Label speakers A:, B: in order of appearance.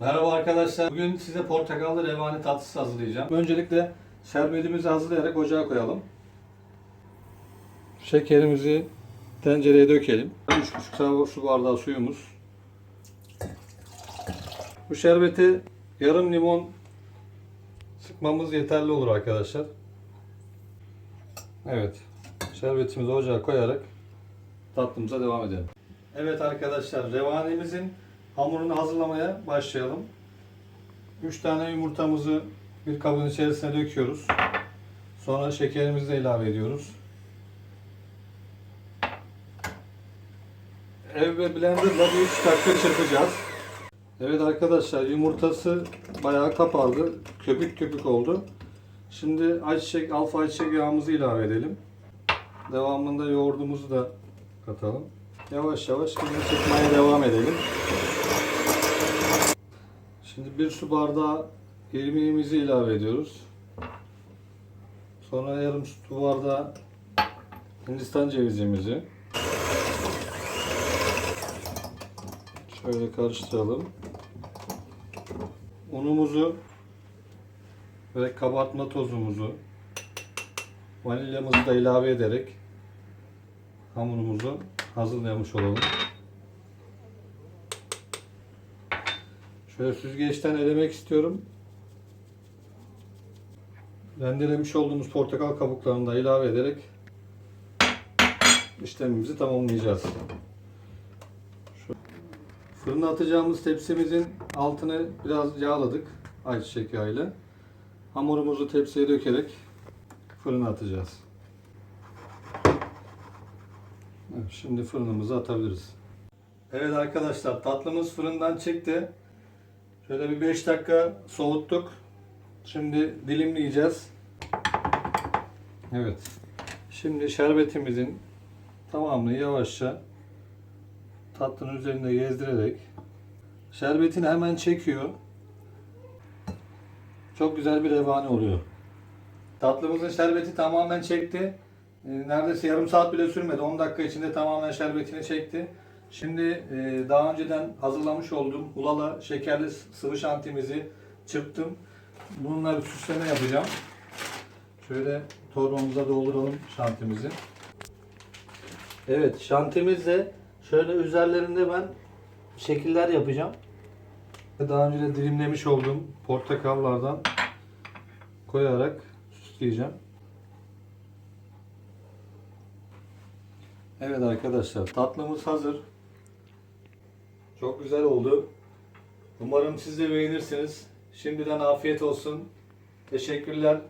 A: Merhaba arkadaşlar. Bugün size portakallı revani tatlısı hazırlayacağım. Öncelikle şerbetimizi hazırlayarak ocağa koyalım. Şekerimizi tencereye dökelim. 3,5 su bardağı suyumuz. Bu şerbeti yarım limon sıkmamız yeterli olur arkadaşlar. Evet. Şerbetimizi ocağa koyarak tatlımıza devam edelim. Evet arkadaşlar revanimizin hamurunu hazırlamaya başlayalım. 3 tane yumurtamızı bir kabın içerisine döküyoruz. Sonra şekerimizi de ilave ediyoruz. Ev ve blenderla bir 3 dakika çırpacağız. Evet arkadaşlar yumurtası bayağı kapardı. Köpük köpük oldu. Şimdi ayçiçek, alfa ayçiçek yağımızı ilave edelim. Devamında yoğurdumuzu da katalım. Yavaş yavaş şimdi çırpmaya devam edelim. Şimdi bir su bardağı irmiğimizi ilave ediyoruz. Sonra yarım su bardağı Hindistan cevizimizi. Şöyle karıştıralım. Unumuzu ve kabartma tozumuzu vanilyamızı da ilave ederek hamurumuzu hazırlamış olalım. Şöyle süzgeçten elemek istiyorum. Rendelemiş olduğumuz portakal kabuklarını da ilave ederek işlemimizi tamamlayacağız. Şu fırına atacağımız tepsimizin altını biraz yağladık ayçiçek yağıyla. Hamurumuzu tepsiye dökerek fırına atacağız. Evet, şimdi fırınımıza atabiliriz. Evet arkadaşlar tatlımız fırından çıktı. Şöyle bir 5 dakika soğuttuk. Şimdi dilimleyeceğiz. Evet. Şimdi şerbetimizin tamamını yavaşça tatlının üzerinde gezdirerek şerbetini hemen çekiyor. Çok güzel bir revani oluyor. Tatlımızın şerbeti tamamen çekti. Ee, Neredeyse yarım saat bile sürmedi. 10 dakika içinde tamamen şerbetini çekti. Şimdi e, daha önceden hazırlamış olduğum ulala şekerli sıvı şantimizi çırptım. Bununla bir süsleme yapacağım. Şöyle torbamıza dolduralım şantimizi. Evet şantimizle şöyle üzerlerinde ben şekiller yapacağım. Daha önce de dilimlemiş olduğum portakallardan koyarak süsleyeceğim. Evet arkadaşlar tatlımız hazır. Çok güzel oldu. Umarım siz de beğenirsiniz. Şimdiden afiyet olsun. Teşekkürler.